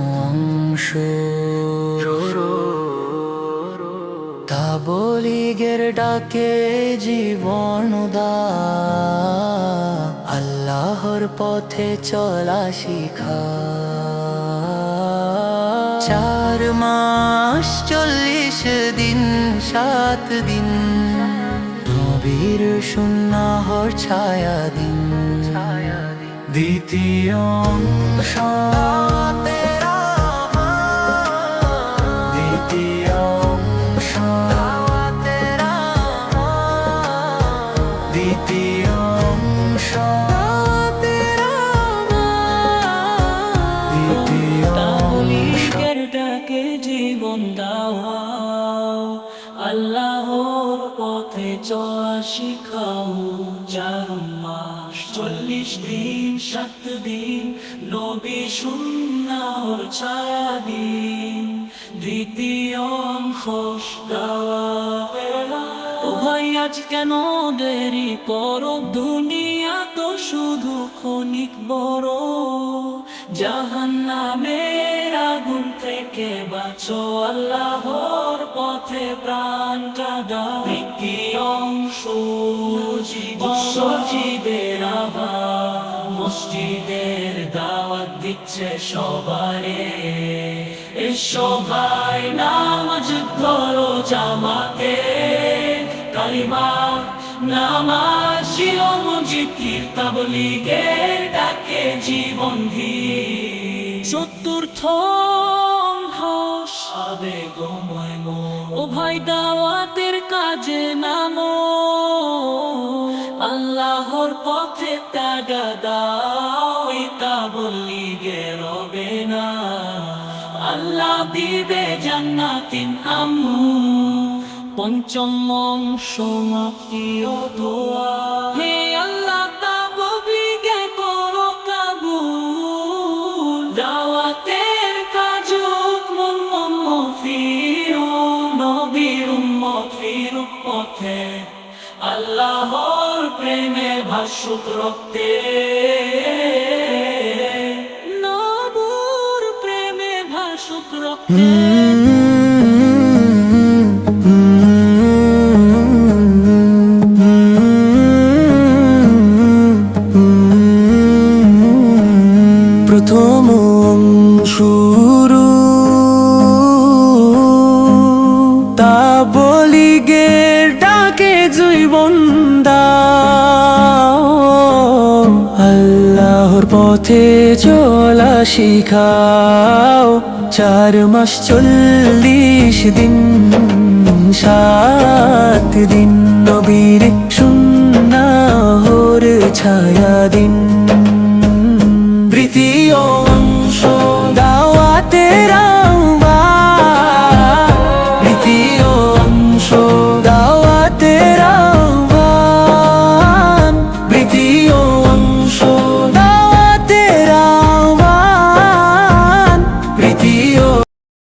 অংশ তাবলিগের ডাকে জীবন আল্লাহর পথে চলা শিখা। চার মাস চল্লিশ দিন, সাত দিন। নবীর সুন্নাহর ছায়া দিন। দ্বিতীয় আল্লাহর পথে চলা শিখাও চার মাস চল্লিশ দিন, সাত দিন, নবী সুন্নাহর ছায়া দিন। দ্বিতীয় অংশ ভাই, আজ কেন দেরি করো? দুনিয়া তো শুধু ক্ষণিক বড়। জাহান নামের আগুন থেকে বাঁচো আল্লাহর পথে প্রাণটা একটি অংশ জীবের আবার মসজিদের দাওয়াত দিচ্ছে সবারে। এসো ভাই, নামাজ ধরো জামাতে। কালিমা, নামাজ মসজিদ তাবলিগের ডাকে জীবন ধি চতুর্থ ভাই দাওয়াতের কাজে নামো। আল্লাহর পথে তাগা দাও তা বললি গে না। আল্লাহ দিবে জান্নাতিন আমু। পঞ্চম সমাপ্তি মাতিও আল্লাহর প্রেমে ভাসুক রক্তে। নবুর প্রেমে ভাসুক রক্তে। তা বলি গে ডাকে আল্লাহর পথে চলা শিখাও। চার মাস চল্লিশ দিন সাত দিন নবীর শূন্য হোর দিন